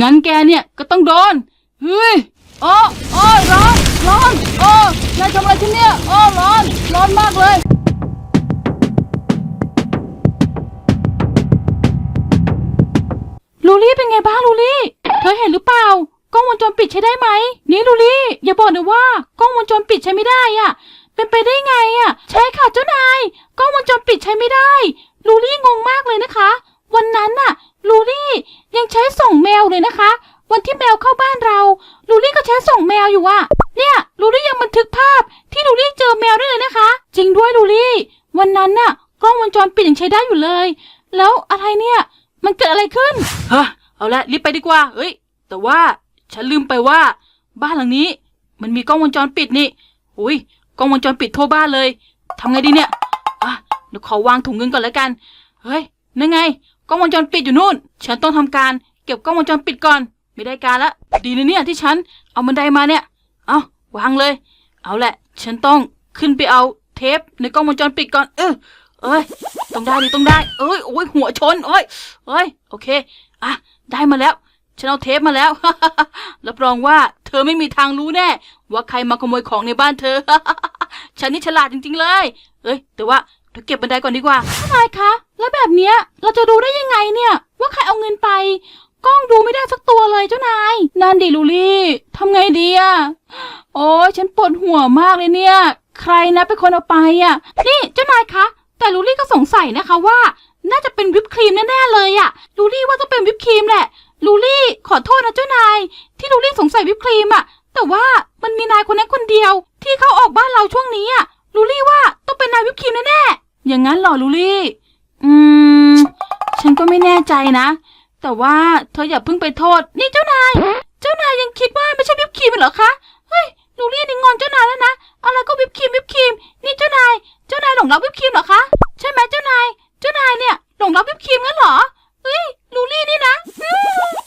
งั้นแกเนี่ยก็ต้องโดน เฮ้ย โอ้โอ้ร้อน ร้อน โอ้นายทำอะไรที่เนี่ย โอ้ร้อน ร้อนมากเลยลูลี่เป็นไงบ้างลูลี่ เธอเห็นหรือเปล่ากล้องวงจรปิดใช้ได้ไหม นี่ลูลี่ อย่าบอกนะว่ากล้องวงจรปิดใช้ไม่ได้อะ เป็นไปได้ไงอะ ใช่ค่ะเจ้านาย กล้องวงจรปิดใช้ไม่ได้ ลูลี่งงมากเลยนะคะ วันนั้นน่ะ ลูลี่ยังใช้ส่งแมวเลยนะคะ วันที่แมวเข้าบ้านเรา ลูลี่ก็ใช้ส่งแมวอยู่อะเนี่ยลูลี่ยังบันทึกภาพที่ลูลี่เจอแมวด้วยเลยนะคะ จริงด้วยลูลี่ วันนั้นน่ะกล้องวงจรปิดยังใช้ได้อยู่เลย แล้วอะไรเนี่ย มันเกิดอะไรขึ้นฮะเอาละรีบไปดีกว่าเฮ้ย แต่ว่าฉันลืมไปว่า บ้านหลังนี้ มันมีกล้องวงจรปิดนี่อุ้ยกล้องวงจรปิดทั่วบ้านเลยทำไงดีเนี่ยอะเดี๋ยวขอวางถุงเงินก่อนแล้วกัน เฮ้ยนั่นไง กล้องวงจรปิดอยู่นู่น ฉันต้องทำการเก็บกล้องวงจรปิดก่อน ไม่ได้การละดีนะเนี่ยที่ฉันเอาบันไดมาเนี่ย เอาวางเลย เอาแหละ ฉันต้องขึ้นไปเอาเทปในกล้องวงจรปิดก่อน เออเอ้ยต้องได้ดิต้องได้ เอ้ยโอ้ยหัวชนเอ้ยเอ้ยโอเคอะได้มาแล้วฉันเอาเทปมาแล้วรับรองว่าเธอไม่มีทางรู้แน่ ว่าใครมาขโมยของในบ้านเธอ ฉันนี่ฉลาดจริง ๆ เลย เอ้ย แต่ว่า เดี๋ยวเก็บบันไดก่อนดีกว่าทนายคะ แล้วแบบเนี้ยเราจะรู้ได้ยังไงเนี่ย ว่าใครเอาเงินไป กล้องดูไม่ได้สักตัวเลยเจ้านาย นั่นดิลูลี่ทำไงดีอะโอ้ยฉันปวดหัวมากเลยเนี่ย ใครนะเป็นคนเอาไปอะนี่เจ้านายคะ แต่ลูลี่ก็สงสัยนะคะว่า น่าจะเป็นวิปครีมแน่ๆเลยอะลูลี่ว่าต้องเป็นวิปครีมแหละลูลี่ขอโทษนะเจ้านาย ที่ลูลี่สงสัยวิปครีมอะแต่ว่ามันมีนายคนนั้นคนเดียว ที่เขาออกบ้านเราช่วงนี้อะ ลูลี่ว่าต้องเป็นนายวิปครีมแน่ๆ อย่างนั้นเหรอลูลี่ อืม ฉันก็ไม่แน่ใจนะ แต่ว่าเธออย่าเพิ่งไปโทษ นี่เจ้านาย เจ้านายยังคิดว่าไม่ใช่วิปครีมเหรอคะ เฮ้ย ลูลี่นี่งอนเจ้านายแล้วนะ อะไรก็วิปครีมวิปครีม นี่เจ้านาย เจ้านายหลงรักวิปครีมเหรอคะ ใช่ไหมเจ้านาย เจ้านายเนี่ยหลงรักวิปครีมงั้นเหรอเฮ้ย ลูลี่นี่นะ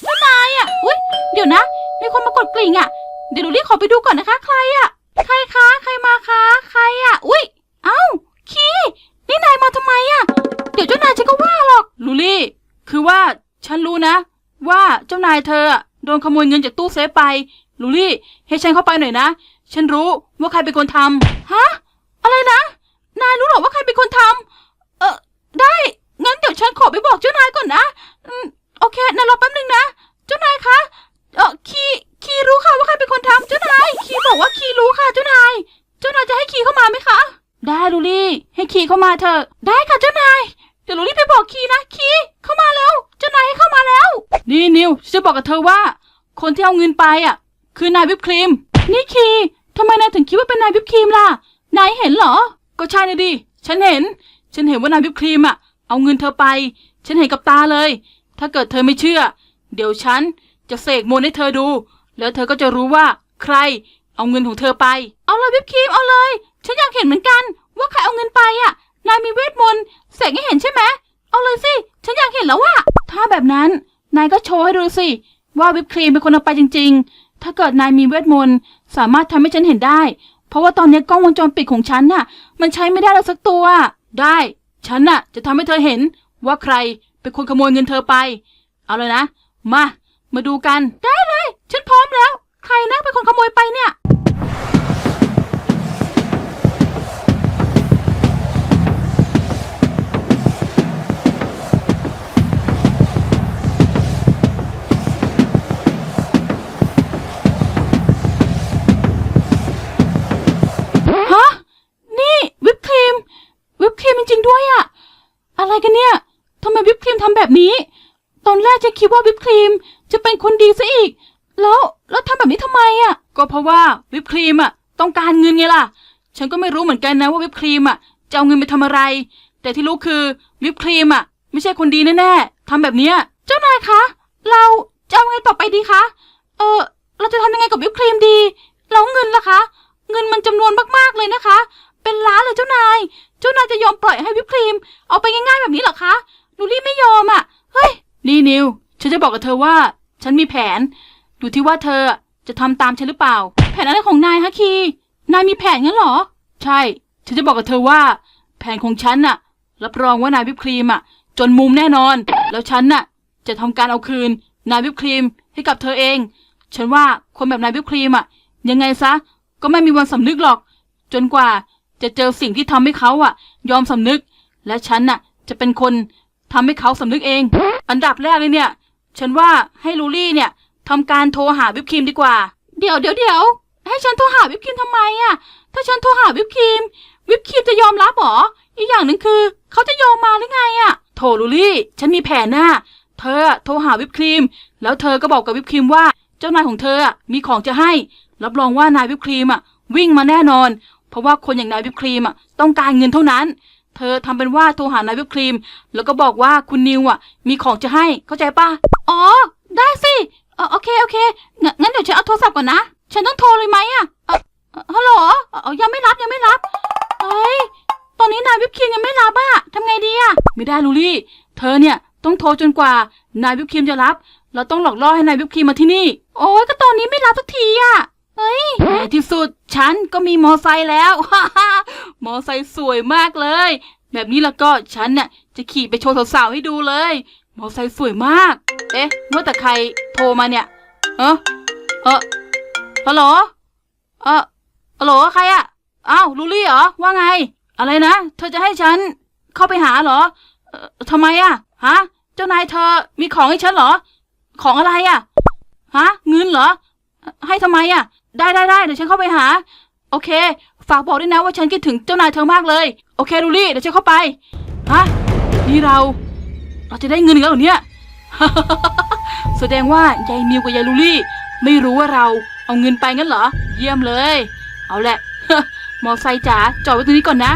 เจ้านายอะ อุ้ยเดี๋ยวนะ มีคนมากดกริ่งอะ เดี๋ยวลูลี่ขอไปดูก่อนนะคะ ใครอะ โมยเงินจากตู้เซฟไป ลูลี่ให้ฉันเข้าไปหน่อยนะ ฉันรู้ว่าใครเป็นคนทำฮะ อะไรนะ นายรู้หรอว่าใครเป็นคนทำเออได้ งั้นเดี๋ยวฉันขอไปบอกเจ้านายก่อนนะอโอเคนายรอแป๊บนึงนะ เจ้านายคะเออคีคีรู้ค่ะว่าใครเป็นคนทำเจ้านาย คีบอกว่าคีรู้ค่ะเจ้านาย เจ้านายจะให้คีเข้ามาไหมคะ ได้ลูลี่ ให้คีเข้ามาเถอะ ได้ค่ะเจ้านาย เดี๋ยวลูลี่ไปบอกคีนะ คีเข้ามาแล้ว เจ้านายให้เข้ามาแล้ว นี่นิวจะบอกกับเธอว่า คนที่เอาเงินไปอะ คือนายวิปครีม นี่คีทำไมนายถึงคิดว่าเป็นนายวิปครีมล่ะ นายเห็นเหรอ ก็ใช่นะดิ ฉันเห็น ฉันเห็นว่านายวิปครีมอะ เอาเงินเธอไป ฉันเห็นกับตาเลย ถ้าเกิดเธอไม่เชื่อ เดี๋ยวฉันจะเสกมนต์ให้เธอดู แล้วเธอก็จะรู้ว่าใครเอาเงินของเธอไป เอาเลยวิปครีมเอาเลย ฉันอยากเห็นเหมือนกัน ว่าใครเอาเงินไปอะ นายมีเวทมนต์เสกให้เห็นใช่ไหมเอาเลยสิ ฉันอยากเห็นแล้วว่า ถ้าแบบนั้น นายก็โชว์ให้ดูสิ ว่าวิปครีมเป็นคนเอาไปจริง ๆ ถ้าเกิดนายมีเวทมนต์สามารถทำให้ฉันเห็นได้ เพราะว่าตอนนี้กล้องวงจรปิดของฉันน่ะ มันใช้ไม่ได้แล้วสักตัว ได้ ฉันน่ะ จะทำให้เธอเห็นว่าใครเป็นคนขโมยเงินเธอไป เอาเลยนะ มา มาดูกัน ได้เลย ฉันพร้อมแล้ว ใครนะเป็นคนขโมยไปเนี่ย ทำแบบนี้ ตอนแรกจะคิดว่าวิปครีมจะเป็นคนดีซะอีก แล้วแล้วทำแบบนี้ทำไมอะ ก็เพราะว่าวิปครีมอะต้องการเงินไงล่ะ ฉันก็ไม่รู้เหมือนกันนะว่าวิปครีมอะจะเอาเงินไปทำอะไร แต่ที่รู้คือวิปครีมอะไม่ใช่คนดีแน่ๆทำแบบเนี้ยเจ้านายคะ เราจะเอาไงต่อไปดีคะ เออเราจะทำยังไงกับวิปครีมดีแล้วเงินล่ะคะ เงินมันจำนวนมากๆเลยนะคะ เป็นล้านเลยเจ้านาย เจ้านายจะยอมปล่อยให้วิปครีมเอาไปง่ายๆแบบนี้เหรอคะ ลูลี่ไม่ยอมอะ เฮ้ยนี่นิว ฉันจะบอกกับเธอว่า ฉันมีแผนอยู่ที่ว่าเธอจะทำตามฉันหรือเปล่า แผนอะไรของนายฮะคี นายมีแผนงั้นเหรอ ใช่ ฉันจะบอกกับเธอว่า แผนของฉันน่ะ รับรองว่านายวิปครีมอะ จนมุมแน่นอน แล้วฉันน่ะ จะทำการเอาคืน นายวิปครีมให้กับเธอเอง ฉันว่าคนแบบนายวิปครีมอะ ยังไงซะ ก็ไม่มีวันสำนึกหรอก จนกว่าจะเจอสิ่งที่ทำให้เขาอะ ยอมสำนึก และฉันน่ะ จะเป็นคน ทำให้เขาสำนึกเอง อันดับแรกเลยเนี่ย ฉันว่าให้ลูลี่เนี่ยทำการโทรหาวิปครีมดีกว่า เดี๋ยวเดี๋ยวเดี๋ยวให้ฉันโทรหาวิปครีมทำไมอะถ้าฉันโทรหาวิปครีม วิปครีมจะยอมรับหรอ อีกอย่างหนึ่งคือ เขาจะยอมมาหรือไงอะโถลูลี่ ฉันมีแผนหน้า เธอโทรหาวิปครีม แล้วเธอก็บอกกับวิปครีมว่า เจ้านายของเธออะมีของจะให้ รับรองว่านายวิปครีมอะวิ่งมาแน่นอน เพราะว่าคนอย่างนายวิปครีมอะต้องการเงินเท่านั้น เธอทำเป็นว่าโทรหานายวิปครีม แล้วก็บอกว่าคุณนิวอะ มีของจะให้ เข้าใจปะอ๋อ ได้สิเออโอเคโอเคงั้นงั้นเดี๋ยวฉันเอาโทรศัพท์ก่อนนะ ฉันต้องโทรเลยไหมอะฮัลโหลยังไม่รับยังไม่รับ เฮ้ย ตอนนี้นายวิปครีมยังไม่รับอะทำไงดีอะ ไม่ได้ลูลี่ เธอเนี่ยต้องโทรจนกว่านายวิปครีมจะรับ เราต้องหลอกล่อให้นายวิปครีมมาที่นี่ โอ้ยก็ตอนนี้ไม่รับสักทีอะ เฮ้ยในที่สุดฉันก็มีมอไซค์แล้วมอไซค์สวยมากเลย แบบนี้แล้วก็ฉันเนี่ยจะขี่ไปโชว์สาวๆให้ดูเลย มอไซค์สวยมาก เอ๊ะว่าแต่ใครโทรมาเนี่ยเออเออฮัลโหลเออฮัลโหลใครอะอ้าวลูลี่เหรอว่าไง อะไรนะเธอจะให้ฉันเข้าไปหาเหรอทำไมอะฮะ เจ้านายเธอมีของให้ฉันเหรอ ของอะไรอะฮะเงินเหรอ ให้ทำไมอะ ได้ได้ได้เดี๋ยวฉันเข้าไปหา โอเค ฝากบอกด้วยนะว่าฉันคิดถึงเจ้านายเธอมากเลย โอเคลูลี่เดี๋ยวฉันเข้าไป ฮะ นี่เรา เราจะได้เงินอีกแล้วเหรอเนี่ย แสดงว่ายายมิวกับยายลูลี่ ไม่รู้ว่าเราเอาเงินไปงั้นเหรอ เยี่ยมเลย เอาแหละ มอไซค์จ๋าจอดไว้ตรงนี้ก่อนนะ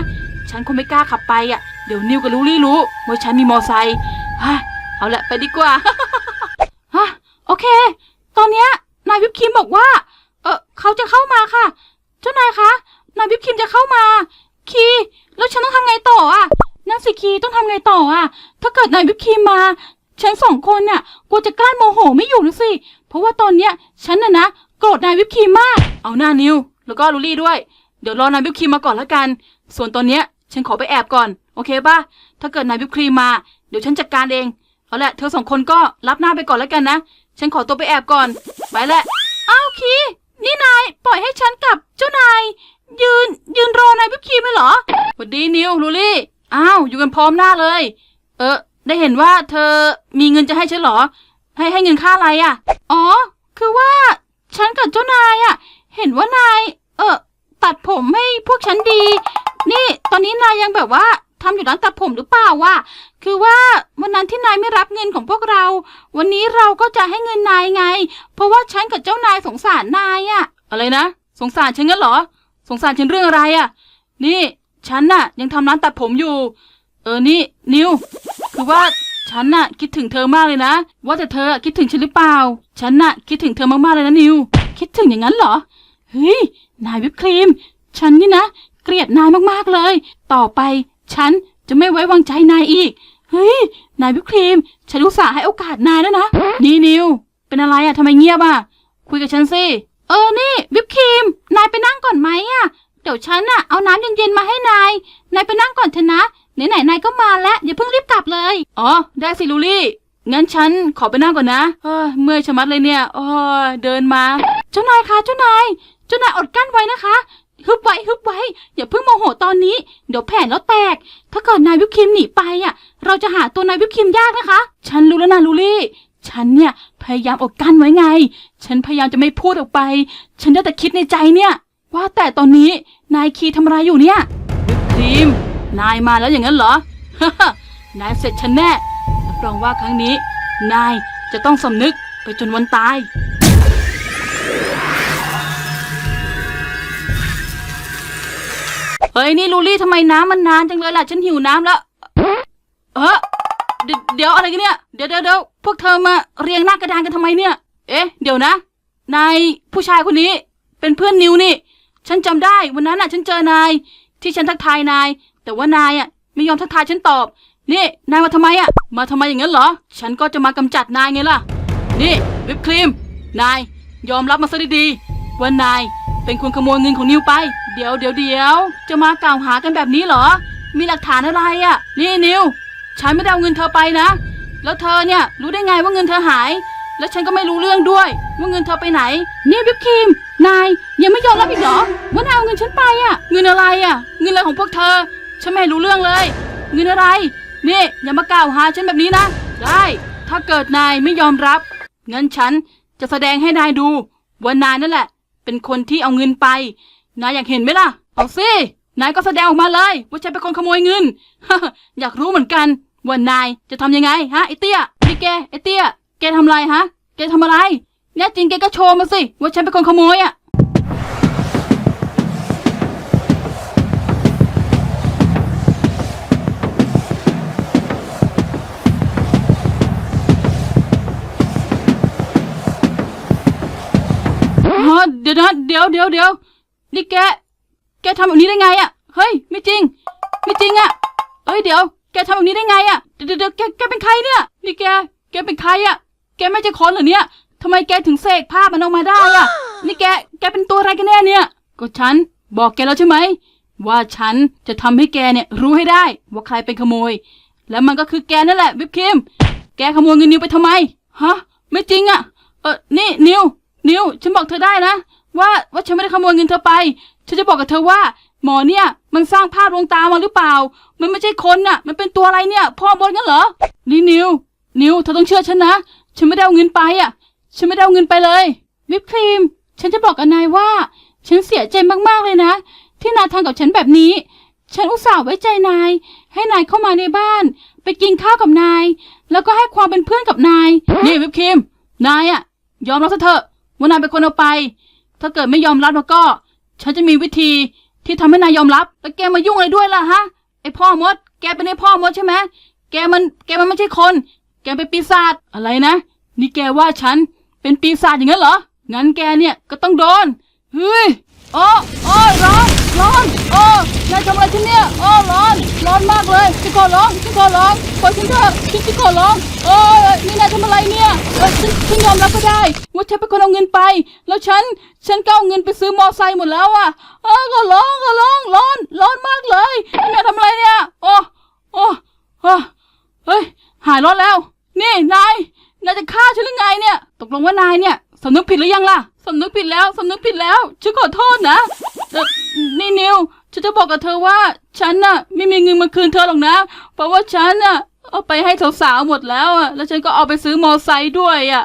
ฉันคงไม่กล้าขับไปอะ เดี๋ยวนิวกับลูลี่รู้ว่าฉันมีมอไซค์ฮะเอาละไปดีกว่า ฮะ โอเค ตอนเนี้ยนายวิปครีมบอกว่า เออเขาจะเข้ามาค่ะ เจ้านายคะนายวิปครีมจะเข้ามา คีแล้วฉันต้องทำไงต่ออะนั่นสิคีต้องทำไงต่ออะ ถ้าเกิดนายวิปครีมมาฉันสองคนเนี่ยกลัวจะกลั้นโมโหไม่อยู่นะสิ เพราะว่าตอนเนี้ยฉันน่ะนะโกรธนายวิปครีมมาก เอาหน้านิว แล้วก็ลูลี่ด้วย เดี๋ยวรอนายวิปครีมมาก่อนละกัน ส่วนตอนเนี้ยฉันขอไปแอบก่อน โอเคป่ะ ถ้าเกิดนายวิปครีมมา เดี๋ยวฉันจัดการเอง เอาละเธอสองคนก็รับหน้าไปก่อนล้วกันนะ ฉันขอตัวไปแอบก่อน ไปแหละ อ้าวคี นี่นายปล่อยให้ฉันกับเจ้านาย ยืนยืนรอนายวิปครีมเลยเหรอสวัสดีนิวลูลี่ อ้าว อยู่กันพร้อมหน้าเลย เออ ได้เห็นว่าเธอมีเงินจะให้ฉันเหรอ ให้ให้เงินค่าอะไรอะ่ะ อ๋อ คือว่า ฉันกับเจ้านายอะ่ะ เห็นว่านาย เออตัดผมให้พวกฉันดี นี่ ตอนนี้นายยังแบบว่า ทำอยู่ร้านตัดผมหรือเปล่าวะคือว่าวันนั้นที่นายไม่รับเงินของพวกเรา วันนี้เราก็จะให้เงินนายไง เพราะว่าฉันกับเจ้านายสงสารนายอะอะไรนะ สงสารฉันงั้นเหรอ สงสารฉันเรื่องอะไรอะนี่ฉันน่ะ ยังทำร้านตัดผมอยู่ เออนี่ นิวคือว่าฉันน่ะ คิดถึงเธอมากเลยนะ ว่าแต่เธอคิดถึงฉันหรือเปล่า ฉันน่ะ คิดถึงเธอมากๆเลยนะนิว คิดถึงอย่างนั้นเหรอเฮ้ยนายวิปครีม ฉันนี่นะเกลียดนายมากๆเลย ต่อไป ฉันจะไม่ไว้วางใจนายอีก เฮ้ย นายวิปครีม ฉันอุตส่าห์ให้โอกาสนายแล้วนะ นี่นิว เป็นอะไรอะทำไมเงียบอะคุยกับฉันสิ เออ นี่วิปครีม นายไปนั่งก่อนไหมอะเดี๋ยวฉันอะเอาน้ำเย็นๆมาให้นาย นายไปนั่งก่อนเถอะนะ ไหนๆนายก็มาแล้วอย่าเพิ่งรีบกลับเลย อ๋อ ได้สิลูลี่ งั้นฉันขอไปนั่งก่อนนะเฮ้ยเมื่อยชะมัดเลยเนี่ยโอ้ยเดินมา เจ้านายคะเจ้านาย เจ้านายอดกั้นไว้นะคะ ฮึบไว้ฮึบไว้ อย่าเพิ่งโมโหตอนนี้ เดี๋ยวแผนแล้วแตก ถ้าเกิดนายวิปครีมหนีไปอะ เราจะหาตัวนายวิปครีมยากนะคะ ฉันรู้แล้วนะลูลี่ ฉันเนี่ยพยายามอดกั้นไว้ไง ฉันพยายามจะไม่พูดออกไป ฉันได้แต่คิดในใจเนี่ย ว่าแต่ตอนนี้นายคีทำอะไรอยู่เนี่ยวิปครีมนายมาแล้วอย่างนั้นเหรอ นายเสร็จฉันแน่รับรองว่าครั้งนี้ นายจะต้องสำนึกไปจนวันตาย เฮ้ยนี่ลูลี่ทำไมน้ำมันนานจังเลยล่ะฉันหิวน้ำแล้ว เออเดี๋ยวเดี๋ยวอะไรกันเนี่ย เดี๋ยวเดี๋ยวเดี๋ยวพวกเธอมาเรียงหน้ากระดานกันทำไมเนี่ย เอ๊ะ เดี๋ยวนะ นายผู้ชายคนนี้เป็นเพื่อนนิวนี่ ฉันจำได้วันนั้นน่ะ ฉันเจอนาย ที่ฉันทักทายนาย แต่ว่านายอะไม่ยอมทักทายฉันตอบ นี่นายมาทำไมอะ มาทำไมอย่างนั้นเหรอ ฉันก็จะมากำจัดนายไงล่ะ นี่วิปครีม นายยอมรับมาซะดีๆว่านายเป็นคนขโมยเงินของนิวไป เดี๋ยวเดี๋ยวเดี๋ยวจะมากล่าวหากันแบบนี้เหรอ มีหลักฐานอะไรอะ นี่นิว ฉันไม่ได้เอาเงินเธอไปนะ แล้วเธอเนี่ยรู้ได้ไงว่าเงินเธอหาย แล้วฉันก็ไม่รู้เรื่องด้วย ว่าเงินเธอไปไหน นี่วิปครีมนายยังไม่ยอมรับอีกเหรอ ว่านายเอาเงินฉันไปอะเงินอะไรอะเงินอะไรของพวกเธอ ฉันไม่รู้เรื่องเลย เงินอะไร นี่อย่ามากล่าวหาฉันแบบนี้นะ ได้ ถ้าเกิดนายไม่ยอมรับ งั้นฉันจะแสดงให้นายดูว่านายนั่นแหละ เป็นคนที่เอาเงินไป นายอยากเห็นไหมล่ะ เอาสินายก็แสดงออกมาเลยว่าฉันเป็นคนขโมยเงิน อยากรู้เหมือนกันว่านายจะทำยังไงฮะไอเตี้ยนี่แกไอเตี้ย แกทำอะไรฮะ แกทำอะไรแน่จริงแกก็โชว์มาสิว่าฉันเป็นคนขโมยอะฮะเดี๋ยวนะเดี๋ยวเดี๋ยวเดี๋ยว นี่แก แกทำแบบนี้ได้ไงอะ่ะเฮ้ย ไม่จริง ไม่จริงอะ่ะเอ้ยเดี๋ยว แกทำแบบนี้ได้ไงอะ่ะเดี๋ยวเดี๋ยวแก แกเป็นใครเนี่ย นี่แก แกเป็นใครอะ่ะแกไม่ใช่คนเหรอเนี่ยทำไมแกถึงเสกภาพมันออกมาได้อะ่ะนี่แก แกเป็นตัวอะไรกันแน่เนี่ย ก็ฉันบอกแกแล้วใช่ไหม ว่าฉันจะทำให้แกเนี่ยรู้ให้ได้ว่าใครเป็นขโมย แล้วมันก็คือแกนั่นแหละวิปครีมแกขโมยเงินนิวไปทำไม ฮะ ไม่จริงอะ่ะเออนี่นิว นิว ฉันบอกเธอได้นะ ว่าว่าฉัน โมยเงินเธอไป ฉันจะบอกกับเธอว่า หมอเนี่ยมันสร้างภาพลวงตามาหรือเปล่า มันไม่ใช่คนน่ะ มันเป็นตัวอะไรเนี่ย พ่อบนงั้นเหรอนี่นิว นิวเธอต้องเชื่อฉันนะ ฉันไม่ได้เอาเงินไปอะ ฉันไม่ได้เอาเงินไปเลย วิปครีม ฉันจะบอกกับนายว่า ฉันเสียใจมากๆเลยนะ ที่นายทำกับฉันแบบนี้ ฉันอุตส่าห์ไว้ใจนาย ให้นายเข้ามาในบ้าน ไปกินข้าวกับนาย แล้วก็ให้ความเป็นเพื่อนกับนาย นี่วิปครีม นายอะ ยอมรับซะเถอะว่านายเป็นคนเอาไป ถ้าเกิดไม่ยอมรับแล้วก็ ฉันจะมีวิธีที่ทำให้นายยอมรับ แล้วแกมายุ่งอะไรด้วยล่ะฮะ ไอพ่อมด แกเป็นไอพ่อมดใช่ไหมแกมัน แกมันไม่ใช่คน แกเป็นปีศาจ อะไรนะ นี่แกว่าฉันเป็นปีศาจอย่างนั้นเหรอ งั้นแกเนี่ยก็ต้องโดน เฮ้ย โอ้โอ้ร้อง ร้อนโอ้นายทำอะไรที่เนี่ยโอ้ร้อน ร้อนมากเลยฉันขอร้องฉันขอร้องปล่อยฉันเถอะฉันฉันขอร้องโอ้นี่นายทำอะไรเนี่ยเออฉันฉันยอมรับก็ได้ว่าฉันเป็นคนเอาเงินไป แล้วฉันฉันก็เอาเงินไปซื้อมอไซค์หมดแล้วอะเออขอร้องขอร้องร้อน ร้อนมากเลยนายทำอะไรเนี่ยโอ้โอ้โอ้เฮ้ยหายร้อนแล้ว นี่นายนายจะฆ่าฉันหรือไงเนี่ย ตกลงว่านายเนี่ยสำนึกผิดหรือยังล่ะสำนึกผิดแล้วสำนึกผิดแล้วฉันขอโทษนะ นี่นิว ฉันจะบอกกับเธอว่า ฉันน่ะ ไม่มีเงินมาคืนเธอหรอกนะ เพราะว่าฉันน่ะ เอาไปให้สาวๆหมดแล้วอะ แล้วฉันก็เอาไปซื้อมอไซค์ด้วยอะ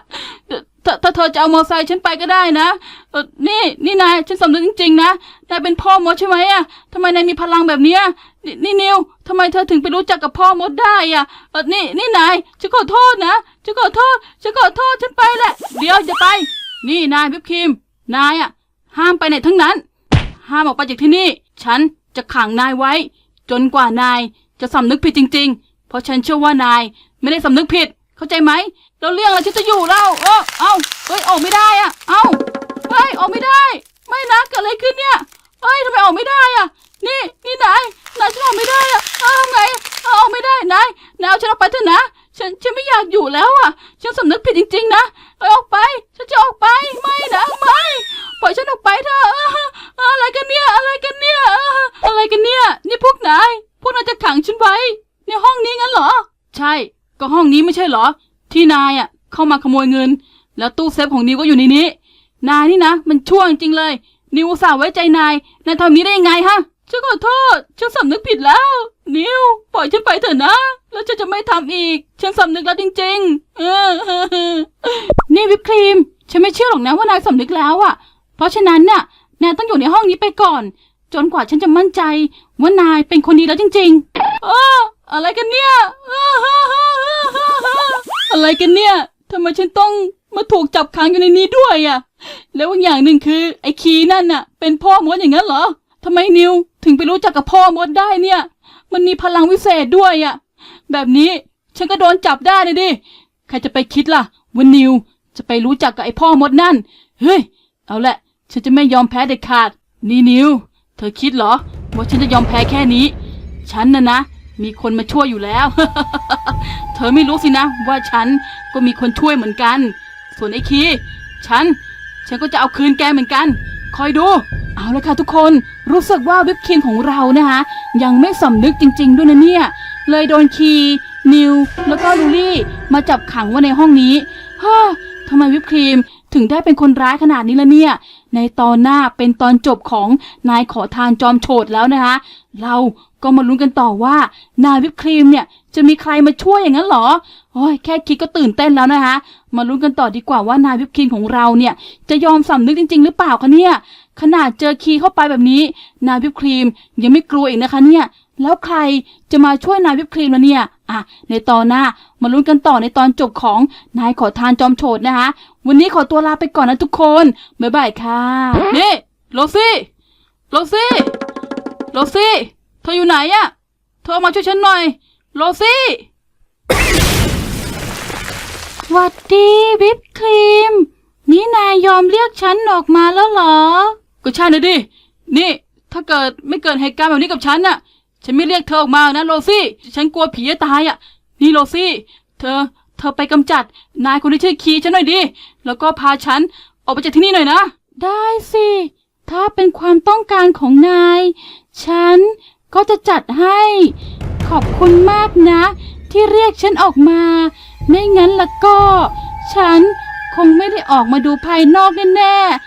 ถ้าถ้าเธอจะเอามอไซค์ฉันไปก็ได้นะเออนี่นี่นายฉันสำนึกจริงๆนะนายเป็นพ่อมดใช่ไหมอะทำไมนายมีพลังแบบเนี้ยนี่นี่นิวทำไมเธอถึงไปรู้จักกับพ่อมดได้อะเออนี่นี่นายฉันขอโทษนะฉันขอโทษฉันขอโทษฉันไปแหละ เดี๋ยวอย่าไป นี่นายวิปครีมนายอะห้ามไปไหนทั้งนั้น ห้ามออกไปจากที่นี่ ฉันจะขังนายไว้ จนกว่านายจะสำนึกผิดจริง ๆ เพราะฉันเชื่อว่านายไม่ได้สำนึกผิด เข้าใจไหมแล้วเรื่องอะไรฉันจะอยู่เล่าเออเอ้าเฮ้ยออกไม่ได้อะ เอ้าเฮ้ยออกไม่ได้ ไม่นะเกิดอะไรขึ้นเนี่ยเฮ้ยทำไมออกไม่ได้อะ นี่นี่นายนายฉันออกไม่ได้อะเอาทำไงเอาออกไม่ได้นายนายเอาฉันออกไปเถอะนะฉันฉันไม่อยากอยู่แล้วอะ ฉันสำนึกผิดจริง ๆ นะเอาออกไป ฉันจะออกไปไม่นะ นาย พวกนายจะขังฉันไว้ ในห้องนี้งั้นเหรอ ใช่ ก็ห้องนี้ไม่ใช่เหรอ ที่นายอะ เข้ามาขโมยเงิน แล้วตู้เซฟของนิวก็อยู่ในนี้ นายนี่นะ มันชั่วจริงเลย นิวอุตส่าห์ไว้ใจนาย นายทำนี้ได้ยังไงฮะ ฉันขอโทษ ฉันสำนึกผิดแล้ว นิว ปล่อยฉันไปเถอะนะ แล้วฉันจะไม่ทำอีก ฉันสำนึกแล้วจริงๆ เออนี่วิปครีม ฉันไม่เชื่อหรอกนะว่านายสำนึกแล้วอะเพราะฉะนั้นน่ะ นายต้องอยู่ในห้องนี้ไปก่อน จนกว่าฉันจะมั่นใจว่านายเป็นคนดีแล้วจริงๆเอออะไรกันเนี่ยอะไรกันเนี่ยทำไมฉันต้องมาถูกจับขังอยู่ในนี้ด้วยอะแล้วอีกอย่างหนึ่งคือไอ้คีนั่นน่ะ เป็นพ่อมดอย่างนั้นเหรอทำไมนิวถึงไปรู้จักกับพ่อมดได้เนี่ย มันมีพลังวิเศษด้วยอะแบบนี้ฉันก็โดนจับได้เลยดิ ใครจะไปคิดล่ะว่านิวจะไปรู้จักกับไอ้พ่อมดนั่น เฮ้ย เอาละ ฉันจะไม่ยอมแพ้เด็ดขาด นี่นิว ธอคิดเหรอ ว่าฉันจะยอมแพ้แค่นี้ ฉันน่ะนะ มีคนมาช่วยอยู่แล้ว เธอไม่รู้สินะ ว่าฉันก็มีคนช่วยเหมือนกัน ส่วนไอ้คีฉัน ฉันก็จะเอาคืนแกเหมือนกัน คอยดู เอาละค่ะทุกคน รู้สึกว่าวิปครีมของเรานะคะ ยังไม่สำนึกจริง ๆ ด้วยนะเนี่ย เลยโดนคีนิว แล้วก็ลูลี่ มาจับขังไว้ในห้องนี้ฮ่าททำไมวิปครีม ถึงได้เป็นคนร้ายขนาดนี้ละเนี่ย ในตอนหน้าเป็นตอนจบของนายขอทานจอมโฉดแล้วนะคะ เราก็มาลุ้นกันต่อว่า นายวิปครีมเนี่ยจะมีใครมาช่วยอย่างนั้นหรอโอ้ยแค่คิดก็ตื่นเต้นแล้วนะคะ มาลุ้นกันต่อดีกว่าว่านายวิปครีมของเราเนี่ยจะยอมสำนึกจริง ๆ หรือเปล่าคะเนี่ย ขนาดเจอคีย์เข้าไปแบบนี้ นายวิปครีมยังไม่กลัวอีกนะคะเนี่ย แล้วใครจะมาช่วยนายวิปครีมล่ะเนี่ย อะ ในตอนหน้ามาลุ้นกันต่อในตอนจบของนายขอทานจอมโฉดนะคะ วันนี้ขอตัวลาไปก่อนนะทุกคน บ๊ายบายค่ะ นี่โรซี่โรซี่โรซี่เธออยู่ไหนอะเธอมาช่วยฉันหน่อยโรซี่หวัดดีวิปครีม นี่นายยอมเรียกฉันออกมาแล้วเหรอ ก็ใช่นะดิ นี่ ถ้าเกิดไม่เกิดเหตุการณ์แบบนี้กับฉันน่ะ ฉันไม่เรียกเธอออกมานะโรซี่ ฉันกลัวผีจะตายอะ นี่โรซี่ เธอ เธอไปกำจัด นายคนที่ชื่อคีฉันหน่อยดิ แล้วก็พาฉันออกไปจากที่นี่หน่อยนะ ได้สิ ถ้าเป็นความต้องการของนาย ฉันก็จะจัดให้ ขอบคุณมากนะ ที่เรียกฉันออกมา ไม่งั้นละก็ ฉันคงไม่ได้ออกมาดูภายนอกแน่ๆ